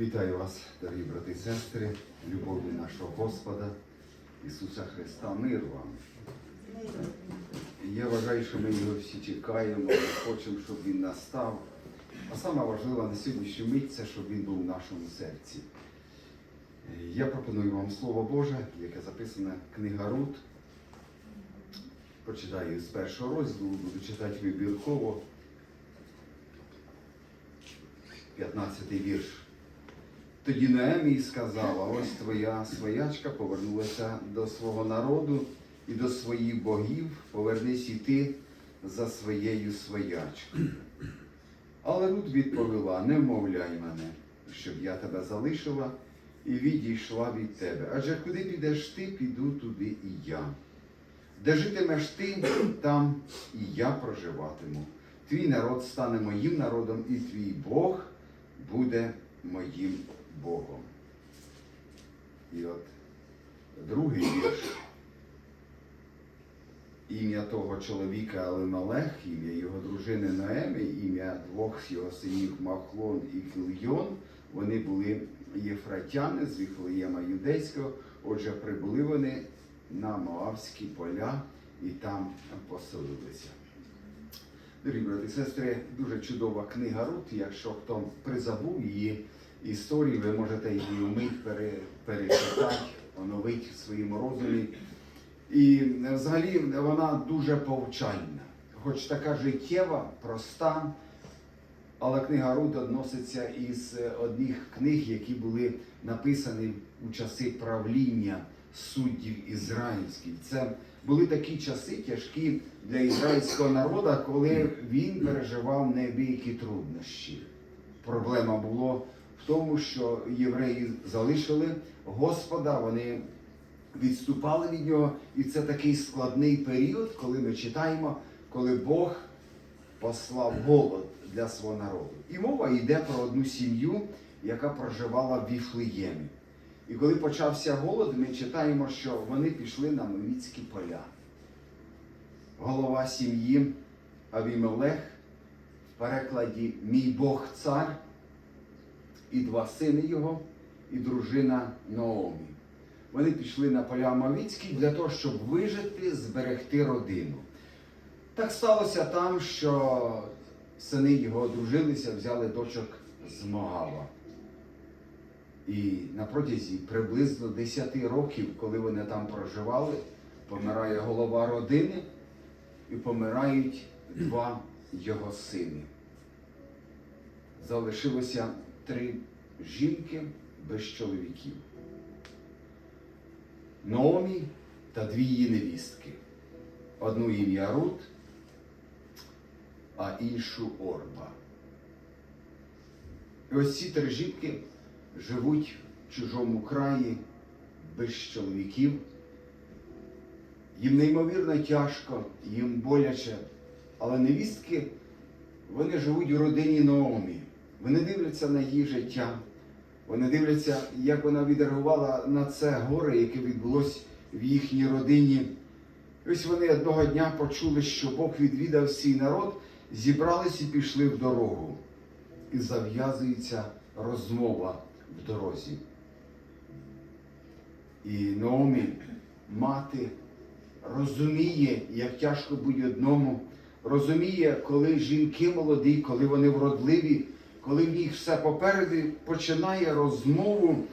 Вітаю вас, дорогі брати і сестри, любов'ю нашого Господа Ісуса Христа, мир вам. Я вважаю, що ми його всі чекаємо, ми хочемо, щоб він настав. А саме важливе на сьогоднішню мить це, щоб він був в нашому серці. Я пропоную вам Слово Боже, яке записане книга Рут. Почитаю з першого розділу, буду читати вибірково. 15 вірш. Тоді Неемій сказала, ось твоя своячка повернулася до свого народу і до своїх богів, повернись і ти за своєю своячкою. Але Рут відповіла, не вмовляй мене, щоб я тебе залишила і відійшла від тебе. Адже куди підеш ти, піду туди і я. Де житимеш ти, там і я проживатиму. Твій народ стане моїм народом, і твій Бог буде моїм Богом. І от другий вірш. Ім'я того чоловіка Елемелех, ім'я його дружини Наеми, ім'я двох його синів Махлон і Кільйон. Вони були єфратяни з Віфлеєма Юдейського. Отже, прибули вони на Моавські поля і там поселилися. Дорогі брати і сестри, дуже чудова книга Рут. Якщо хто призабув її історію, ви можете її вмить пере, перечитати, оновити в своєму розумі. І взагалі вона дуже повчальна, хоч така життєва, проста, але книга Рут відноситься із одних книг, які були написані у часи правління суддів ізраїльських. Це були такі часи тяжкі для ізраїльського народу, коли він переживав неабиякі труднощі. Проблема була в тому, що євреї залишили Господа, вони відступали від нього, і це такий складний період, коли ми читаємо, коли Бог послав голод для свого народу. І мова йде про одну сім'ю, яка проживала в Віфлеємі. І коли почався голод, ми читаємо, що вони пішли на Мовіцькі поля. Голова сім'ї Авімелех в перекладі Мій Бог цар і два сини його, і дружина Наомі. Вони пішли на поля Мавіцькі для того, щоб вижити, зберегти родину. Так сталося там, що сини його одружилися, взяли дочок з Могава. І на протязі приблизно 10 років, коли вони там проживали, помирає голова родини і помирають два його сини. Залишилося три жінки без чоловіків. Наомі та дві її невістки. Одну ім'я Рут, а іншу Орба. І ось ці три жінки живуть в чужому краї без чоловіків. Їм неймовірно тяжко, їм боляче, але невістки вони живуть у родині Наомі. Вони дивляться на її життя. Вони дивляться, як вона відреагувала на це горе, яке відбулося в їхній родині. Ось вони одного дня почули, що Бог відвідав свій народ, зібрались і пішли в дорогу. І зав'язується розмова в дорозі. І Наомі, мати, розуміє, як тяжко бути одному, розуміє, коли жінки молоді, коли вони вродливі, коли них все попереду, починає розмову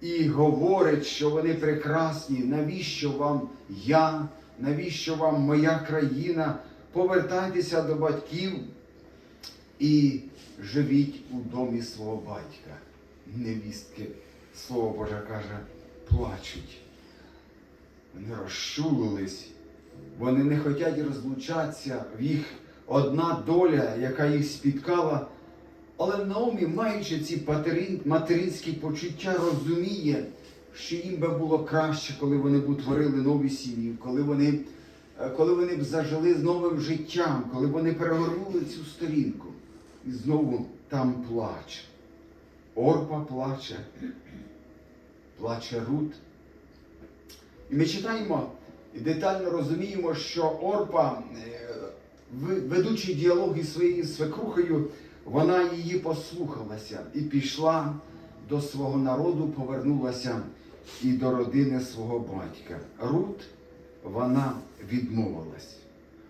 і говорить, що вони прекрасні, навіщо вам я, навіщо вам моя країна, повертайтеся до батьків і живіть у домі свого батька. Невістки, слово Боже каже, плачуть. Вони розчулились, вони не хочуть розлучатися, в їх одна доля, яка їх спіткала. Але Наомі, маючи ці материнські почуття, розуміє, що їм би було краще, коли вони б утворили нові сім'ї, коли вони, е, коли вони б зажили з новим життям, коли вони перегорнули цю сторінку. І знову там плач. Орпа плаче, плаче Рут. І ми читаємо і детально розуміємо, що Орпа, е, ведучи діалог із своєю свекрухою, вона її послухалася і пішла до свого народу повернулася і до родини свого батька. Рут, вона відмовилась.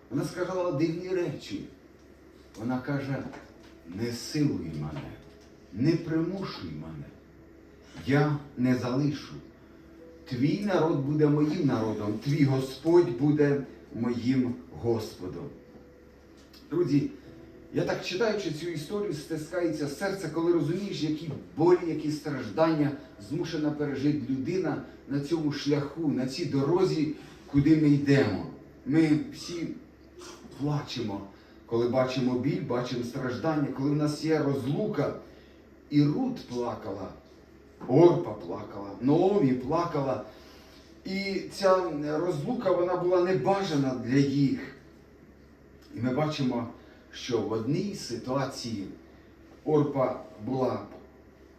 Вона сказала дивні речі. Вона каже: не силуй мене, не примушуй мене. Я не залишу. Твій народ буде моїм народом, твій Господь буде моїм Господом. Друзі, я так читаючи цю історію, стискається серце, коли розумієш, які болі, які страждання змушена пережити людина на цьому шляху, на цій дорозі, куди ми йдемо. Ми всі плачемо, коли бачимо біль, бачимо страждання, коли в нас є розлука. І Рут плакала, Орпа плакала, Наомі плакала. І ця розлука вона була небажана для їх. І ми бачимо, що в одній ситуації Орпа була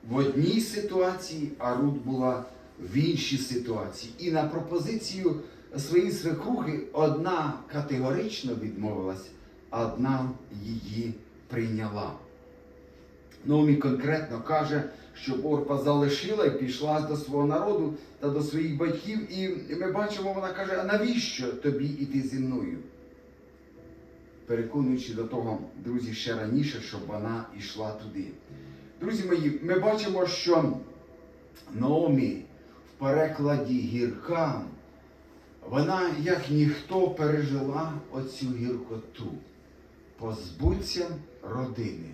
в одній ситуації, а Рут була в іншій ситуації. І на пропозицію своєї свекрухи одна категорично відмовилась, а одна її прийняла. Наомі конкретно каже, щоб Орпа залишила і пішла до свого народу та до своїх батьків. І ми бачимо, вона каже: а навіщо тобі іти зі мною? Переконуючи до того, друзі, ще раніше, щоб вона йшла туди. Друзі мої, ми бачимо, що Наомі в перекладі гірка, вона, як ніхто, пережила оцю гіркоту. Позбудься родини,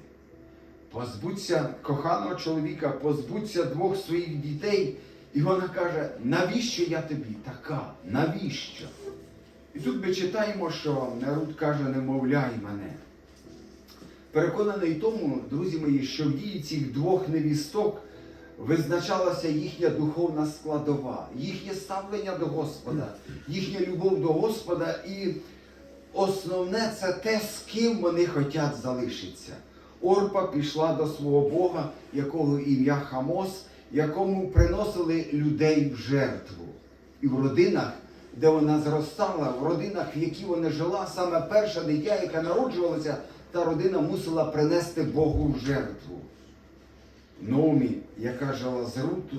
позбудься коханого чоловіка, позбудься двох своїх дітей. І вона каже, навіщо я тобі така? Навіщо? І тут ми читаємо, що народ каже, не мовляй мене. Переконаний тому, друзі мої, що в дії цих двох невісток визначалася їхня духовна складова, їхнє ставлення до Господа, їхня любов до Господа, і основне це те, з ким вони хочуть залишитися. Орпа пішла до свого Бога, якого ім'я Хамос, якому приносили людей в жертву. І в родинах, де вона зростала, в родинах, в які вона жила, саме перша дитя, яка народжувалася, та родина мусила принести Богу в жертву. Номі, яка жила з Руту,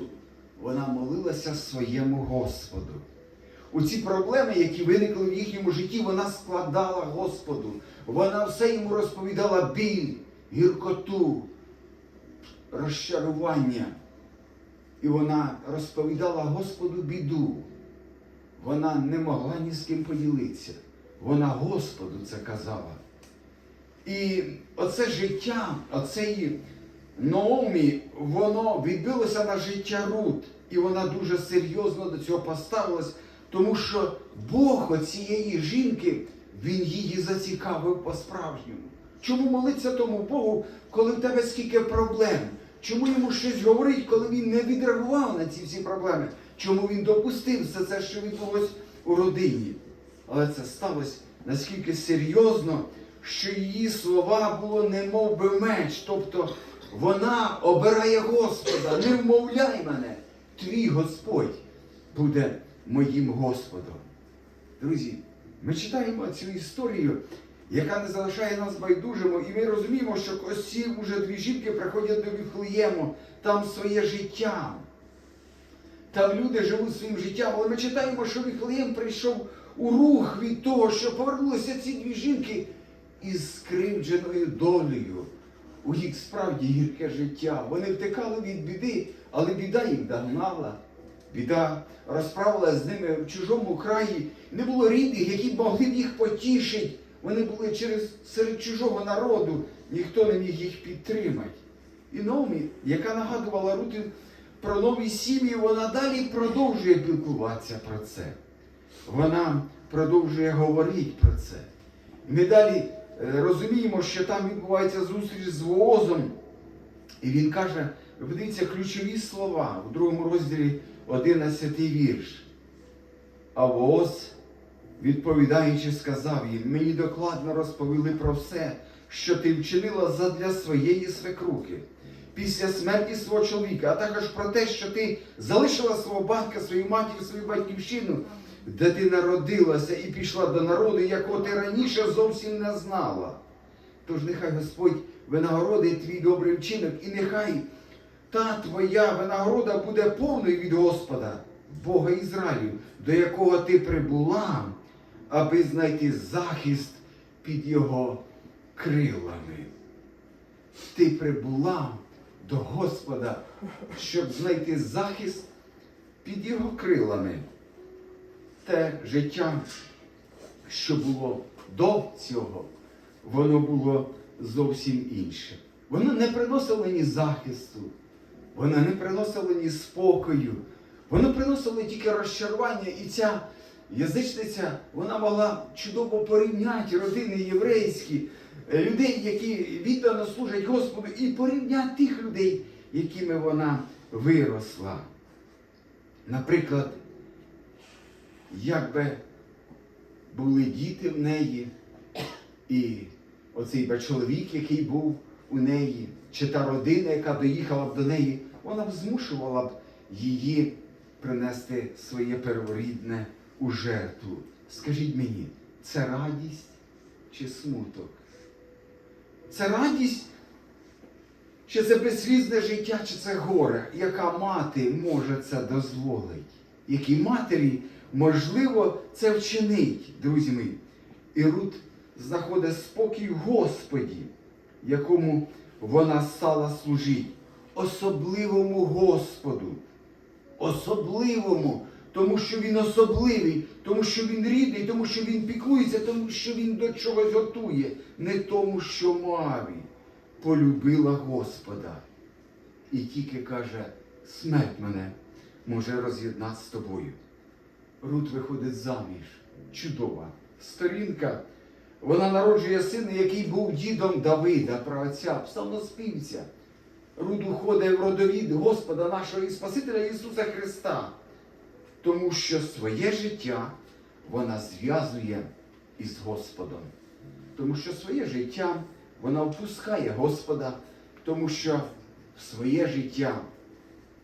вона молилася своєму Господу. У ці проблеми, які виникли в їхньому житті, вона складала Господу. Вона все йому розповідала біль, гіркоту, розчарування. І вона розповідала Господу біду. Вона не могла ні з ким поділитися. Вона Господу це казала. І оце життя, оцеї Наомі, воно відбилося на життя Рут. І вона дуже серйозно до цього поставилась, тому що Бог оцієї жінки, він її зацікавив по-справжньому. Чому молиться тому Богу, коли в тебе скільки проблем? Чому йому щось говорить, коли він не відреагував на ці всі проблеми? Чому він допустив все це, що відбулось у родині? Але це сталося наскільки серйозно, що її слова було немов би меч. Тобто вона обирає Господа, не вмовляй мене, твій Господь буде моїм Господом. Друзі, ми читаємо цю історію, яка не залишає нас байдужими, і ми розуміємо, що ось ці вже дві жінки приходять до Віфлеєму, там своє життя. Там люди живуть своїм життям, але ми читаємо, що Віфлеєм прийшов у рух від того, що повернулися ці дві жінки із скривдженою долею. У їх справді гірке життя. Вони втекали від біди, але біда їх догнала. Біда розправила з ними в чужому краї. Не було рідних, які б могли б їх потішити. Вони були через серед чужого народу, ніхто не міг їх підтримати. І Номі, яка нагадувала Рути про нові сім'ї, вона далі продовжує пілкуватися про це. Вона продовжує говорити про це. Ми далі е, розуміємо, що там відбувається зустріч з Воозом. І він каже, ви дивіться ключові слова в другому розділі 11 вірш. А Вооз, відповідаючи, сказав їм, мені докладно розповіли про все, що ти вчинила задля своєї свекрухи після смерті свого чоловіка, а також про те, що ти залишила свого батька, свою матір, свою батьківщину, де ти народилася і пішла до народу, якого ти раніше зовсім не знала. Тож нехай Господь винагородить твій добрий вчинок, і нехай та твоя винагорода буде повною від Господа, Бога Ізраїлю, до якого ти прибула, аби знайти захист під його крилами. Ти прибула до Господа, щоб знайти захист під його крилами. Те життя, що було до цього, воно було зовсім інше. Воно не приносило ні захисту, воно не приносило ні спокою, воно приносило тільки розчарування. І ця язичниця вона могла чудово порівняти родини єврейські, людей, які віддано служать Господу, і порівняти тих людей, якими вона виросла. Наприклад, якби були діти в неї, і оцей би чоловік, який був у неї, чи та родина, яка доїхала б до неї, вона б змушувала б її принести своє перворідне у жертву. Скажіть мені, це радість чи смуток? Це радість, чи це безслізне життя, чи це горе? Яка мати може це дозволити? Якій матері можливо це вчинить, друзі мої? І Рут знаходить спокій Господі, якому вона стала служити, особливому Господу, особливому, тому що він особливий, тому що він рідний, тому що він піклується, тому що він до чогось готує, не тому, що Маві полюбила Господа. І тільки каже, смерть мене може роз'єднати з тобою. Рут виходить заміж. Чудова. Сторінка. Вона народжує сина, який був дідом Давида, праотця, псалмоспівця. Рут уходить в родовід Господа нашого і Спасителя Ісуса Христа, тому що своє життя вона зв'язує із Господом. Тому що своє життя вона впускає Господа, тому що своє життя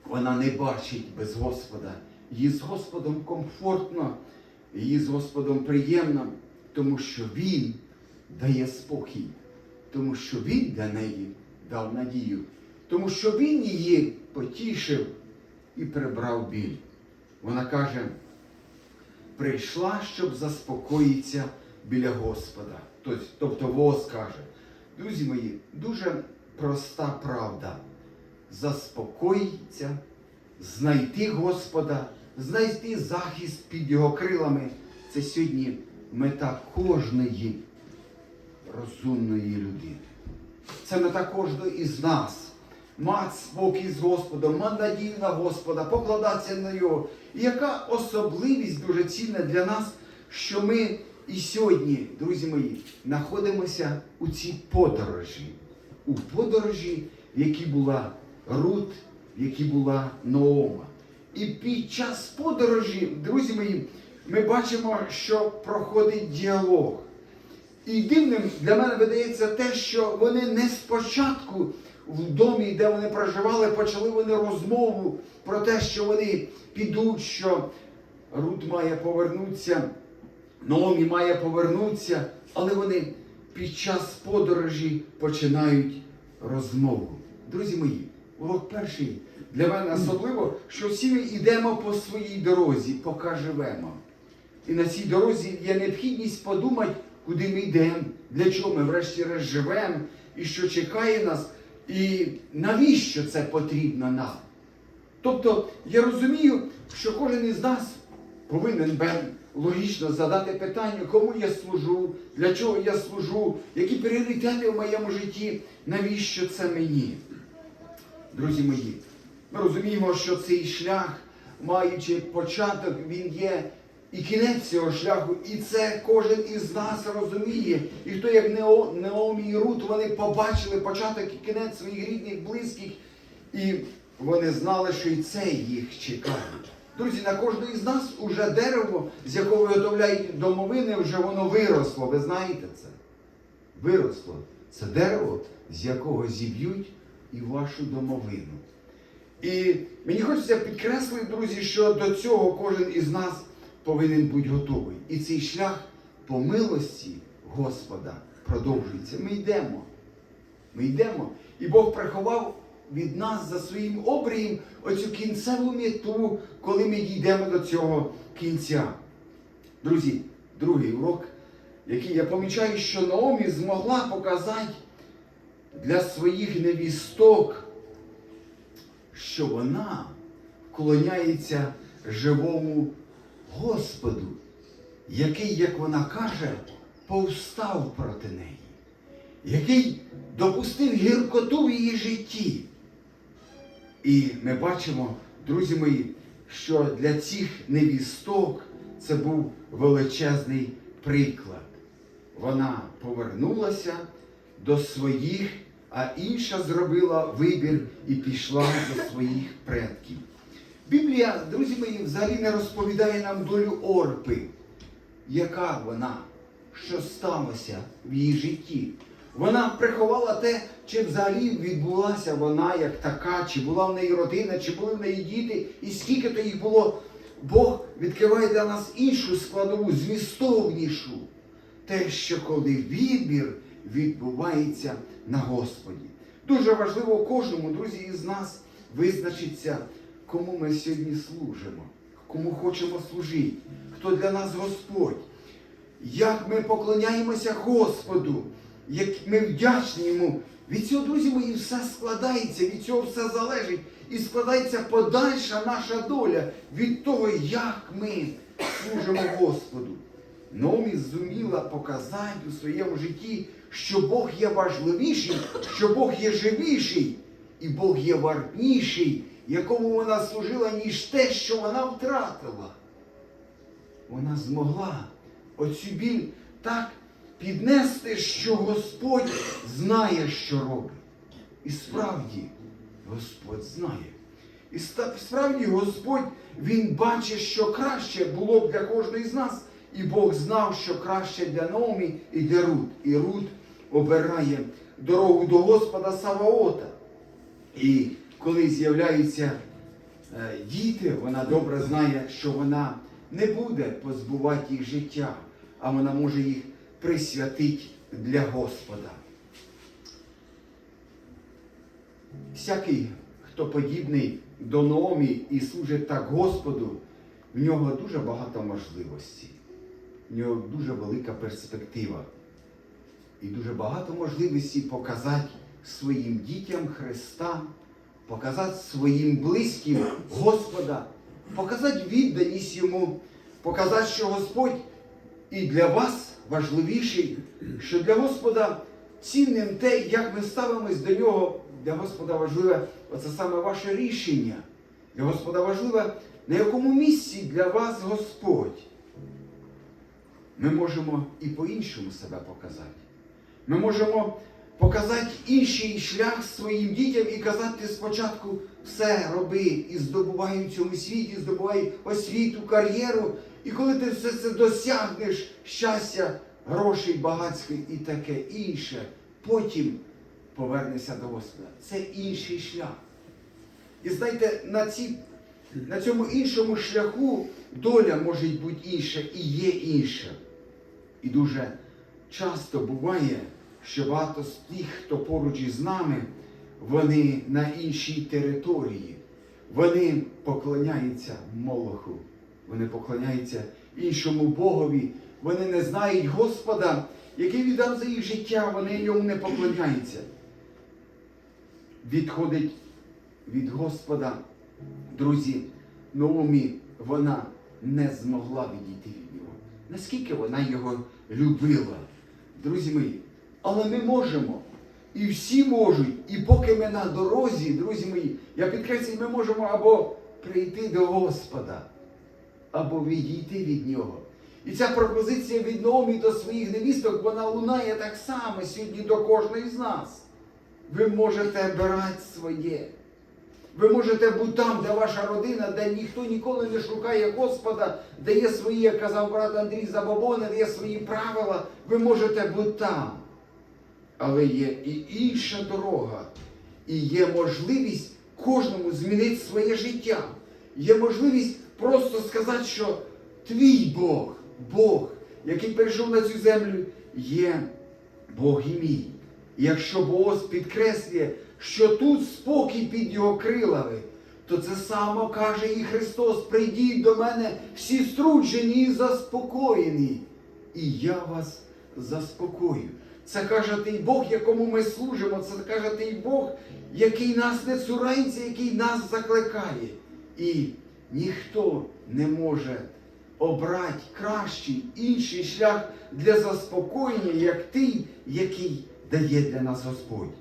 вона не бачить без Господа. Їй з Господом комфортно, їй з Господом приємно, тому що Він дає спокій, тому що Він для неї дав надію, тому що Він її потішив і прибрав біль. Вона каже, прийшла, щоб заспокоїтися біля Господа. Тобто, Воз каже, друзі мої, дуже проста правда. Заспокоїться, знайти Господа, знайти захист під Його крилами. Це сьогодні мета кожної розумної людини. Це мета кожного із нас. Мати спокій з Господом, мати надію на Господа, покладатися на Його. І яка особливість дуже цінна для нас, що ми і сьогодні, друзі мої, знаходимося у цій подорожі. У подорожі, в якій була Рут, в якій була Ноома. І під час подорожі, друзі мої, ми бачимо, що проходить діалог. І дивним для мене видається те, що вони не спочатку в домі, де вони проживали, почали вони розмову про те, що вони підуть, що Рут має повернутися, Наомі має повернутися, але вони під час подорожі починають розмову. Друзі мої, урок перший для мене особливо, що всі ми йдемо по своїй дорозі, поки живемо. І на цій дорозі є необхідність подумати, куди ми йдемо, для чого ми врешті-решт живемо, і що чекає нас, і навіщо це потрібно нам. Тобто я розумію, що кожен із нас повинен логічно задати питання, кому я служу, для чого я служу, які пріоритети в моєму житті, навіщо це мені. Друзі мої, ми розуміємо, що цей шлях, маючи початок, він є і кінець цього шляху, і це кожен із нас розуміє. І хто, як Нео, Неомі і Рут, вони побачили початок і кінець своїх рідних, близьких, і вони знали, що і це їх чекає. Друзі, на кожного із нас уже дерево, з якого виготовляють домовини, вже воно виросло. Ви знаєте це? Виросло. Це дерево, з якого зіб'ють і вашу домовину. І мені хочеться підкреслити, друзі, що до цього кожен із нас повинен бути готовий. І цей шлях по милості Господа продовжується. Ми йдемо. Ми йдемо. І Бог приховав від нас за своїм обрієм оцю кінцеву мету, коли ми дійдемо до цього кінця. Друзі, другий урок, який я помічаю, що Наомі змогла показати для своїх невісток, що вона вклоняється живому Господу, який, як вона каже, повстав проти неї, який допустив гіркоту в її житті. І ми бачимо, друзі мої, що для цих невісток це був величезний приклад. Вона повернулася до своїх, а інша зробила вибір і пішла до своїх предків. Біблія, друзі мої, взагалі не розповідає нам долю Орпи, яка вона, що сталося в її житті. Вона приховала те, чи взагалі відбулася вона як така, чи була в неї родина, чи були в неї діти, і скільки то їх було. Бог відкриває для нас іншу складову, змістовнішу. Те, що коли вибір відбувається на Господі. Дуже важливо кожному, друзі, із нас визначиться, кому ми сьогодні служимо, кому хочемо служити, хто для нас Господь, як ми поклоняємося Господу, як ми вдячні йому. Від цього, друзі мої, все складається, від цього все залежить. І складається подальша наша доля від того, як ми служимо Господу. Номі зуміла показати у своєму житті, що Бог є важливіший, що Бог є живіший, і Бог є вартніший, якому вона служила, ніж те, що вона втратила. Вона змогла оцю біль так піднести, що Господь знає, що робить. І справді Господь знає. І справді Господь Він бачить, що краще було б для кожної з нас. І Бог знав, що краще для Номі і для Рут. І Рут обирає дорогу до Господа Саваота. І коли з'являються е, діти, вона добре знає, що вона не буде позбувати їх життя, а вона може їх присвятити для Господа. Всякий, хто подібний до Номі і служить так Господу, в нього дуже багато можливостей, в нього дуже велика перспектива і дуже багато можливостей показати своїм дітям Христа, показати своїм близьким Господа, показати відданість Йому, показати, що Господь і для вас важливіший, що для Господа цінним те, як ми ставимось до нього. Для Господа важливе оце саме ваше рішення. Для Господа важливе, на якому місці для вас Господь. Ми можемо і по-іншому себе показати. Ми можемо показати інший шлях своїм дітям і казати спочатку все роби і здобувай в цьому світі, здобувай освіту, кар'єру. І коли ти все це досягнеш щастя, грошей, багатства і таке інше, потім повернешся до Господа. Це інший шлях. І знаєте, на, ці, на цьому іншому шляху доля може бути інша і є інша. І дуже часто буває, що багато з тих, хто поруч із нами, вони на іншій території. Вони поклоняються Молоху, вони поклоняються іншому Богові. Вони не знають Господа, який віддав за їх життя, вони йому не поклоняються. Відходить від Господа, друзі, Наомі, вона не змогла відійти від нього. Наскільки вона його любила, друзі мої, але ми можемо. І всі можуть, і поки ми на дорозі, друзі мої, я підкреслюю, ми можемо або прийти до Господа, або відійти від нього. І ця пропозиція від Наомі до своїх невісток, вона лунає так само сьогодні до кожної з нас. Ви можете брати своє. Ви можете бути там, де ваша родина, де ніхто ніколи не шукає Господа, де є свої, як казав брат Андрій Забобони, де є свої правила. Ви можете бути там. Але є і інша дорога. І є можливість кожному змінити своє життя. Є можливість просто сказати, що твій Бог, Бог, який прийшов на цю землю, є Бог і мій. І якщо Бог підкреслює, що тут спокій під його крилами, то це само каже і Христос: прийдіть до мене всі струджені і заспокоєні, і я вас заспокою. Це каже той Бог, якому ми служимо, це каже той Бог, який нас не цурається, який нас закликає. І ніхто не може обрати кращий інший шлях для заспокоєння, як той, який дає для нас Господь.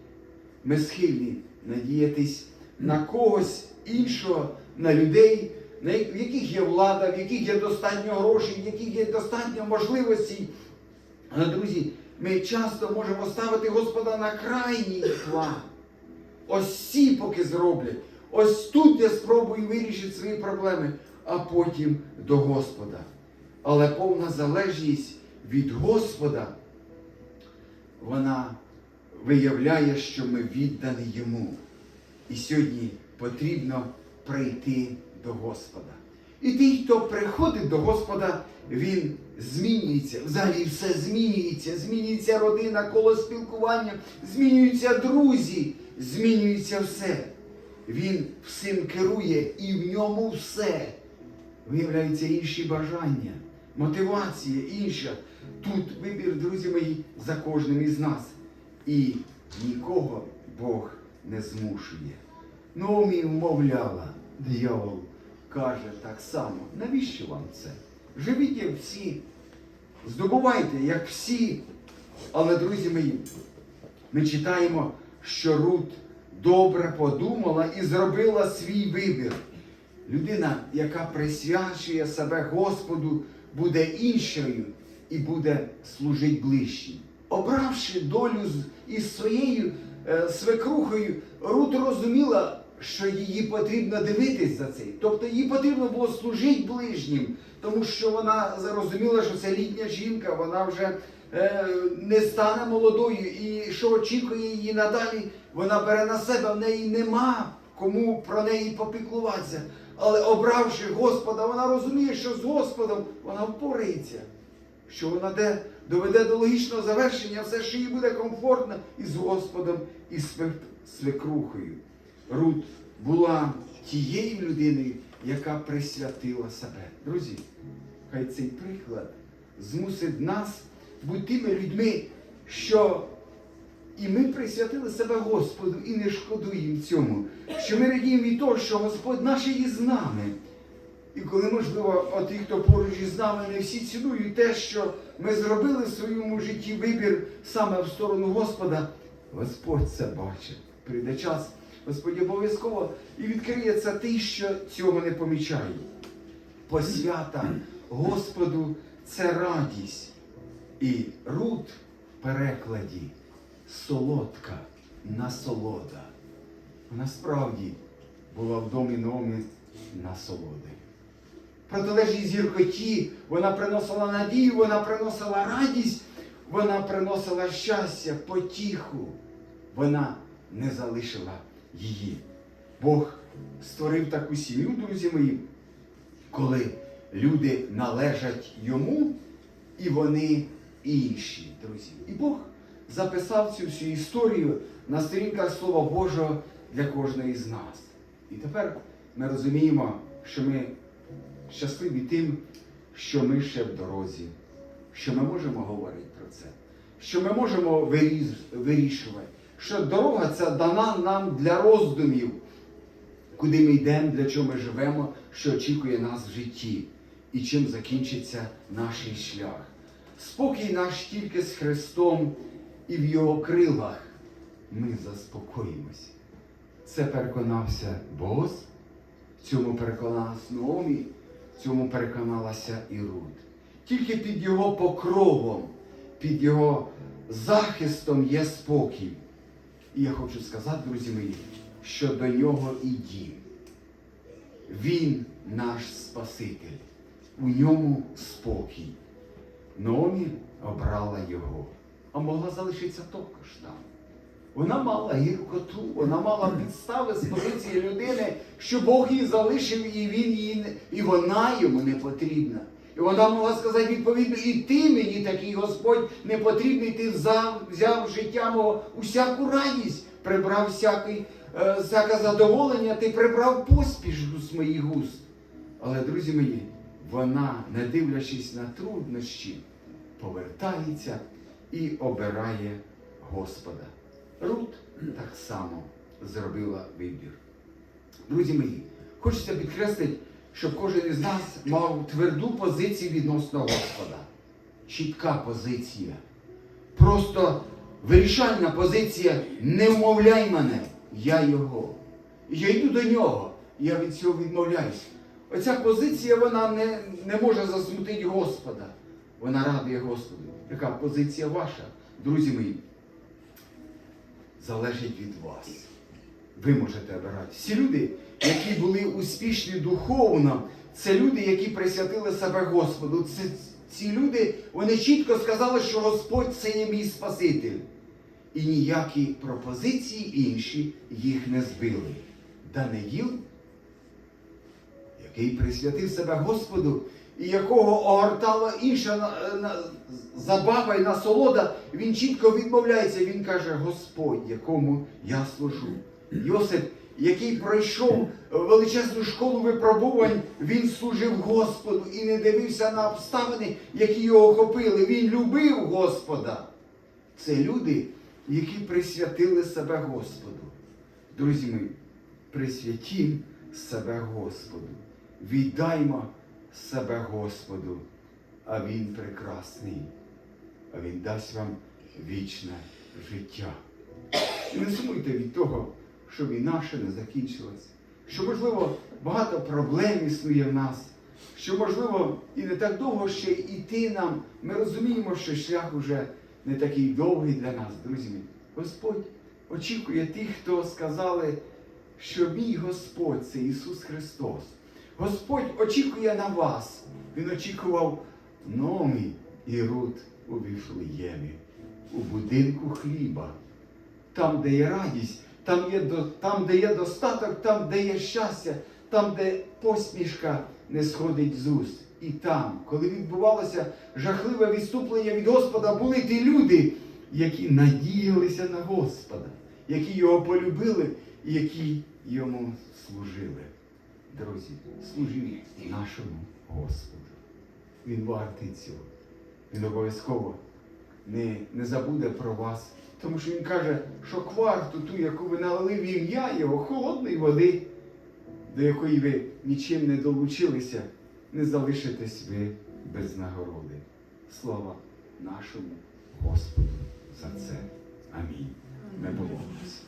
Ми схильні надіятись на когось іншого, на людей, в яких є влада, в яких є достатньо грошей, в яких є достатньо можливостей. Друзі, ми часто можемо ставити Господа на крайній план. Ось ці поки зроблять. Ось тут я спробую вирішити свої проблеми, а потім до Господа. Але повна залежність від Господа, вона виявляє, що ми віддані йому. І сьогодні потрібно прийти до Господа. І той, хто приходить до Господа, він змінюється. Взагалі все змінюється. Змінюється родина, коло спілкування, змінюються друзі, змінюється все. Він всім керує і в ньому все. Виявляються інші бажання, мотивація інша. Тут вибір, друзі мої, за кожним із нас. І нікого Бог не змушує. Номі вмовляла, диявол каже так само. Навіщо вам це? Живіть як всі, здобувайте, як всі. Але, друзі мої, ми читаємо, що Рут добре подумала і зробила свій вибір. Людина, яка присвячує себе Господу, буде іншою і буде служити ближчим. Обравши долю із своєю е, свекрухою, Рут розуміла, що її потрібно дивитись за це. Тобто їй потрібно було служити ближнім, тому що вона зрозуміла, що це літня жінка, вона вже е, не стане молодою, і що очікує її надалі, вона бере на себе, в неї нема кому про неї попіклуватися. Але обравши Господа, вона розуміє, що з Господом вона впорається, що вона де, доведе до логічного завершення все, що їй буде комфортно і з Господом, і з свек- свекрухою. Рут була тією людиною, яка присвятила себе. Друзі, хай цей приклад змусить нас бути тими людьми, що і ми присвятили себе Господу і не шкодуємо цьому, що ми радіємо від того, що Господь наш є з нами. І коли, можливо, оті, хто поруч із нами, не всі цінують те, що ми зробили в своєму житті вибір саме в сторону Господа, Господь це бачить. Прийде час, Господь обов'язково і відкриє це ті, що цього не помічає. Посвята Господу це радість. І Рут в перекладі солодка насолода. Насправді була в домі Номі насолоди. Протилежній зіркоті вона приносила надію, вона приносила радість, вона приносила щастя, потіху. Вона не залишила її. Бог створив таку сім'ю, друзі мої, коли люди належать йому, і вони інші, друзі. І Бог записав цю всю історію на сторінках Слова Божого для кожної з нас. І тепер ми розуміємо, що ми щасливі тим, що ми ще в дорозі, що ми можемо говорити про це, що ми можемо вирішувати, що дорога ця дана нам для роздумів, куди ми йдемо, для чого ми живемо, що очікує нас в житті і чим закінчиться наш шлях. Спокій наш тільки з Христом і в Його крилах ми заспокоїмося. Це переконався Бос, в цьому переконалась Номі, в цьому переконалася і. Тільки під його покровом, під його захистом є спокій. І я хочу сказати, друзі мої, що до нього і дім. Він наш Спаситель, у ньому спокій. Номі обрала його, а могла залишитися також там. Вона мала гіркоту, вона мала підстави з позиції людини, що Бог її залишив, і він її і вона йому не потрібна. І вона могла сказати відповідно, і ти мені такий Господь не потрібний, ти взяв, життя мого усяку радість, прибрав всякий, е, всяке задоволення, ти прибрав поспіш з моїх густ. Але, друзі мої, вона, не дивлячись на труднощі, повертається і обирає Господа. Рут так само зробила вибір. Друзі мої, хочеться підкреслити, щоб кожен із нас мав тверду позицію відносно Господа. Чітка позиція. Просто вирішальна позиція не вмовляй мене, я його. Я йду до нього, я від цього відмовляюсь. Оця позиція вона не, не може засмутити Господа. Вона радує Господу. Яка позиція ваша, друзі мої? залежить від вас. Ви можете обирати. Всі люди, які були успішні духовно, це люди, які присвятили себе Господу. Це, ці люди, вони чітко сказали, що Господь це є мій Спаситель. І ніякі пропозиції інші їх не збили. Даниїл, який присвятив себе Господу, і якого огортала інша забава і насолода, він чітко відмовляється. Він каже: Господь, якому я служу. Йосип, який пройшов величезну школу випробувань, він служив Господу і не дивився на обставини, які його охопили. Він любив Господа. Це люди, які присвятили себе Господу. Друзі мої, присвятім себе Господу. Віддаймо себе Господу, а Він прекрасний, а Він дасть вам вічне життя. Не сумуйте від того, що війна ще не закінчилась, що, можливо, багато проблем існує в нас, що, можливо, і не так довго ще йти нам. Ми розуміємо, що шлях уже не такий довгий для нас, друзі. Господь очікує тих, хто сказали, що мій Господь це Ісус Христос. Господь очікує на вас. Він очікував Номі і Рут у Віфлеємі, у будинку хліба, там, де є радість, там, є, там, де є достаток, там, де є щастя, там, де посмішка не сходить з уст. І там, коли відбувалося жахливе відступлення від Господа, були ті люди, які надіялися на Господа, які його полюбили і які йому служили. Друзі, служіть нашому Господу. Він вартий цього. Він обов'язково не, не забуде про вас. Тому що він каже, що кварту ту, яку ви налили в ім'я його, холодної води, до якої ви нічим не долучилися, не залишитесь ви без нагороди. Слава нашому Господу за це. Амінь. Ми помолимося.